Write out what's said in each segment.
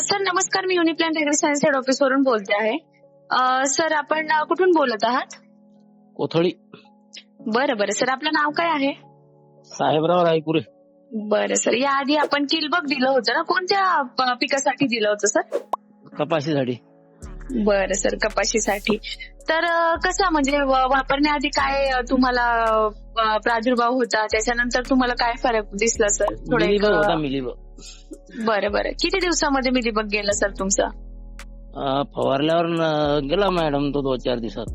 Sir नमस्कार. मी Uniplan agri science head office वरून बोलते आहे. सर आपण कुठून बोलत आहात? कोथळी. बरं बरं. सर आपलं नाव काय आहे? साहेबराव रायपुरे. बरं सर. या आधी आपण किलबग दिलं होतं ना? कोणत्या पिकासाठी दिलं होतं सर? कपाशीसाठी. बरं सर. कपाशीसाठी. तर कसं म्हणजे वापरण्याआधी काय तुम्हाला प्रादुर्भाव होता? त्याच्यानंतर तुम्हाला काय फरक दिसला सर? थोडं बरं बरं. किती दिवसामध्ये मिलीबग गेलं सर तुमचं? फवारल्यावर गेला मॅडम तो दोन चार दिवसात.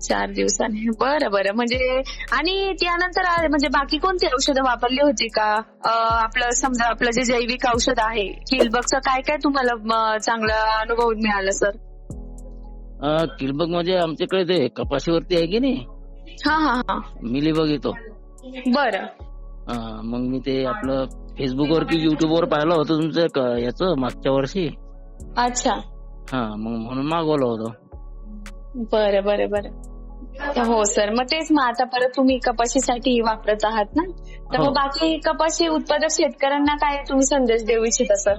चार दिवसांनी. बरं बरं. म्हणजे आणि त्यानंतर म्हणजे बाकी कोणती औषधं वापरली होती का? आपलं समजा आपलं जे जैविक औषध आहे किलबगचं काय काय तुम्हाला चांगला अनुभव मिळाला सर? किलबग म्हणजे आमच्याकडे ते कपाशीवरती आहे की नाही? हा हा हा. मिलीबग येतो. बरं. मग मी ते आपलं फेसबुकवर की युट्यूबवर पाहिलं होतं तुमचं याचं मागच्या वर्षी. अच्छा. हा मग म्हणून मागवलं होतं. बरं बरं बरं. हो सर. मग तेच मग आता परत तुम्ही कपाशीसाठी वापरत आहात ना? तर हो. मग बाकी कपाशी उत्पादक शेतकऱ्यांना काय तुम्ही संदेश देऊ इच्छिता सर?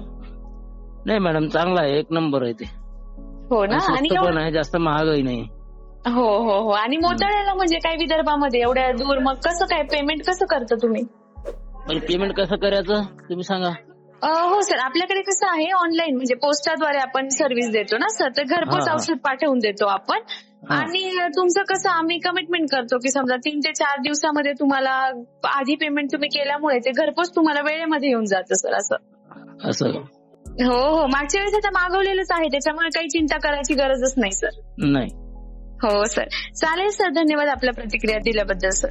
नाही मॅडम चांगला आहे. एक नंबर आहे ते. हो ना? आणि पण आहे जास्त महागही नाही. हो हो हो. आणि मोताळ्याला म्हणजे काय विदर्भामध्ये? एवढ्या दूर मग कसं काय पेमेंट कसं करता तुम्ही? पण पेमेंट कसं करायचं? तुम्ही सांगा. अ, हो सर. आपल्याकडे कसं आहे ऑनलाईन म्हणजे पोस्टाद्वारे आपण सर्व्हिस देतो ना सर? तर घरपोच हा. औषध पाठवून देतो आपण. हा. आणि तुमचं कसं आम्ही कमिटमेंट करतो की समजा तीन ते चार दिवसामध्ये तुम्हाला आधी पेमेंट तुम्ही केल्यामुळे ते घरपोच तुम्हाला वेळेमध्ये येऊन जातं सर असं. असं. हो हो. मागच्या वेळेस आता मागवलेलंच आहे. त्याच्यामुळे काही चिंता करायची गरजच नाही सर. नाही. हो सर. चालेल सर. धन्यवाद आपल्या प्रतिक्रिया दिल्याबद्दल सर.